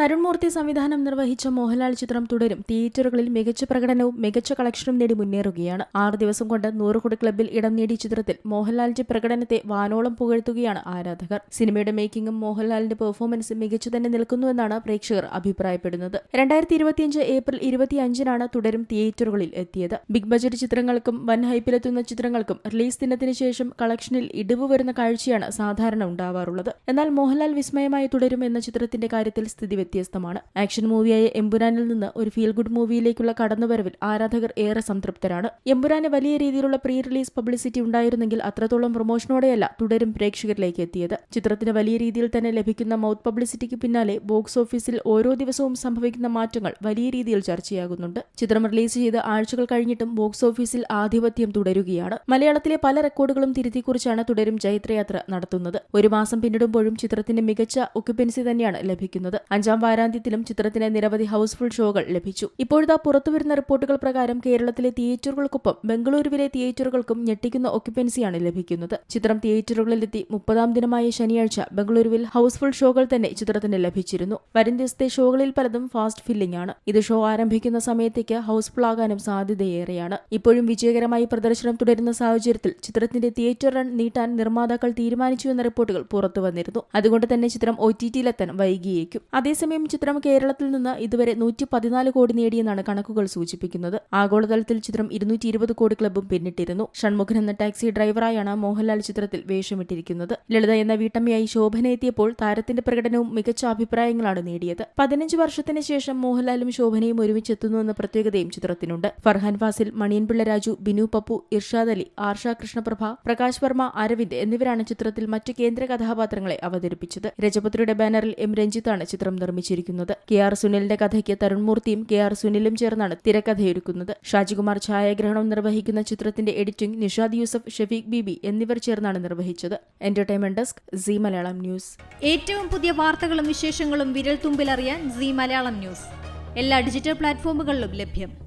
തരുൺ മൂർത്തി സംവിധാനം നിർവഹിച്ച മോഹൻലാൽ ചിത്രം തുടരും. തിയേറ്ററുകളിൽ മികച്ച പ്രകടനവും മികച്ച കളക്ഷനും നേടി മുന്നേറുകയാണ്. ആറ് ദിവസം കൊണ്ട് നൂറ് കോടി ക്ലബിൽ ഇടം നേടിയ ചിത്രത്തിൽ മോഹൻലാലിന്റെ പ്രകടനത്തെ വാനോളം പുകഴ്ത്തുകയാണ് ആരാധകർ. സിനിമയുടെ മേക്കിംഗും മോഹൻലാലിന്റെ പെർഫോമൻസും മികച്ചു തന്നെ നിൽക്കുന്നുവെന്നാണ് പ്രേക്ഷകർ അഭിപ്രായപ്പെടുന്നത്. രണ്ടായിരത്തി ഇരുപത്തിയഞ്ച് ഏപ്രിൽ ഇരുപത്തിയഞ്ചിനാണ് തുടരും തിയേറ്ററുകളിൽ എത്തിയത്. ബിഗ് ബജറ്റ് ചിത്രങ്ങൾക്കും വൻ ഹൈപ്പിലെത്തുന്ന ചിത്രങ്ങൾക്കും റിലീസ് ദിനത്തിന് ശേഷം കളക്ഷനിൽ ഇടിവ് വരുന്ന കാഴ്ചയാണ് സാധാരണ ഉണ്ടാവാറുള്ളത്. എന്നാൽ മോഹൻലാൽ വിസ്മയമായി തുടരും എന്ന ചിത്രത്തിന്റെ കാര്യത്തിൽ സ്ഥിതി വ്യത്യസ്തമാണ്. ആക്ഷൻ മൂവിയായ എമ്പുരാനിൽ നിന്ന് ഒരു ഫീൽ ഗുഡ് മൂവിയിലേക്കുള്ള കടന്നുവരവിൽ ആരാധകർ ഏറെ സംതൃപ്തരാണ്. എമ്പുരാന് വലിയ രീതിയിലുള്ള പ്രീ റിലീസ് പബ്ലിസിറ്റി ഉണ്ടായിരുന്നെങ്കിൽ അത്രത്തോളം പ്രൊമോഷനോടെയല്ല തുടരും പ്രേക്ഷകരിലേക്ക് എത്തിയത്. ചിത്രത്തിന് വലിയ രീതിയിൽ തന്നെ ലഭിക്കുന്ന മൗത്ത് പബ്ലിസിറ്റിക്ക് പിന്നാലെ ബോക്സ് ഓഫീസിൽ ഓരോ ദിവസവും സംഭവിക്കുന്ന മാറ്റങ്ങൾ വലിയ രീതിയിൽ ചർച്ചയാകുന്നുണ്ട്. ചിത്രം റിലീസ് ചെയ്ത് ആഴ്ചകൾ കഴിഞ്ഞിട്ടും ബോക്സ് ഓഫീസിൽ ആധിപത്യം തുടരുകയാണ്. മലയാളത്തിലെ പല റെക്കോർഡുകളും തിരുത്തിക്കുറിച്ചാണ് തുടരും ജൈത്രയാത്ര നടത്തുന്നത്. ഒരു മാസം പിന്നിടുമ്പോഴും ചിത്രത്തിന്റെ മികച്ച ഒക്യുപ്പൻസി തന്നെയാണ് ലഭിക്കുന്നത്. അഞ്ചാം വാരാന്ത്യത്തിലും ചിത്രത്തിന് നിരവധി ഹൌസ്ഫുൾ ഷോകൾ ലഭിച്ചു. ഇപ്പോഴത്തെ പുറത്തുവരുന്ന റിപ്പോർട്ടുകൾ പ്രകാരം കേരളത്തിലെ തിയേറ്ററുകൾക്കൊപ്പം ബംഗളൂരുവിലെ തിയേറ്ററുകൾക്കും ഞെട്ടിക്കുന്ന ഒക്യുപ്പൻസിയാണ് ലഭിക്കുന്നത്. ചിത്രം തിയേറ്ററുകളിലെത്തി മുപ്പതാം ദിനമായ ശനിയാഴ്ച ബംഗളൂരുവിൽ ഹൌസ്ഫുൾ ഷോകൾ തന്നെ ചിത്രത്തിന് ലഭിച്ചിരുന്നു. വരും ദിവസത്തെ ഷോകളിൽ പലതും ഫാസ്റ്റ് ഫില്ലിംഗ് ആണ്. ഇത് ഷോ ആരംഭിക്കുന്ന സമയത്തേക്ക് ഹൌസ്ഫുൾ ആകാനും സാധ്യതയേറെയാണ്. ഇപ്പോഴും വിജയകരമായി പ്രദർശനം തുടരുന്ന സാഹചര്യത്തിൽ ചിത്രത്തിന്റെ തിയേറ്റർ റൺ നീട്ടാൻ നിർമ്മാതാക്കൾ തീരുമാനിച്ചു എന്ന റിപ്പോർട്ടുകൾ പുറത്തു വന്നിരുന്നു അതുകൊണ്ട് തന്നെ ചിത്രം ഒ ടി ടിയിലെത്താൻ വൈകിയേക്കും. അതേസമയം ചിത്രം കേരളത്തിൽ നിന്ന് ഇതുവരെ നൂറ്റി പതിനാല് കോടി നേടിയെന്നാണ് കണക്കുകൾ സൂചിപ്പിക്കുന്നത്. ആഗോളതലത്തിൽ ചിത്രം ഇരുന്നൂറ്റി ഇരുപത് കോടി ക്ലബും പിന്നിട്ടിരുന്നു. ഷൺമുഖൻ എന്ന ടാക്സി ഡ്രൈവറായാണ് മോഹൻലാൽ ചിത്രത്തിൽ വേഷമിട്ടിരിക്കുന്നത്. ലളിത എന്ന വീട്ടമ്മയായി ശോഭന എത്തിയപ്പോൾ താരത്തിന്റെ പ്രകടനവും മികച്ച അഭിപ്രായങ്ങളാണ് നേടിയത്. പതിനഞ്ച് വർഷത്തിന് ശേഷം മോഹൻലാലും ശോഭനയും ഒരുമിച്ചെത്തുന്നു എന്ന പ്രത്യേകതയും ചിത്രത്തിനുണ്ട്. ഫർഹാൻ ഫാസിൽ മണിയൻപിള്ള രാജു ബിനു പപ്പു ഇർഷാദ് അലി ആർഷ കൃഷ്ണപ്രഭ പ്രകാശ് വർമ്മ അരവിന്ദ് എന്നിവരാണ് ചിത്രത്തിൽ മറ്റു കേന്ദ്ര കഥാപാത്രങ്ങളെ അവതരിപ്പിച്ചത്. രജപുത്രിയുടെ ബാനറിൽ എം രഞ്ജിത്താണ് ചിത്രം നിർമ്മിച്ചിരിക്കുന്നത്. കെ ആർ സുനിലിന്റെ കഥയ്ക്ക് തരുൺമൂർത്തിയും കെ ആർ സുനിലും ചേർന്നാണ് തിരക്കഥയൊരുക്കുന്നത്. ഷാജികുമാർ ഛായാഗ്രഹണം നിർവഹിക്കുന്ന ചിത്രത്തിന്റെ എഡിറ്റിംഗ് നിഷാദ് യൂസഫ് ഷഫീഖ് ബീബി എന്നിവർ ചേർന്നാണ് നിർവഹിച്ചത്. Entertainment desk Zee Malayalam news. ഏറ്റവും പുതിയ വാർത്തകളും വിശേഷങ്ങളും വിരൽ തുമ്പിലറിയാൻ സി മലയാളം ന്യൂസ്. എല്ലാ ഡിജിറ്റൽ പ്ലാറ്റ്ഫോമുകളിലും ലഭ്യം.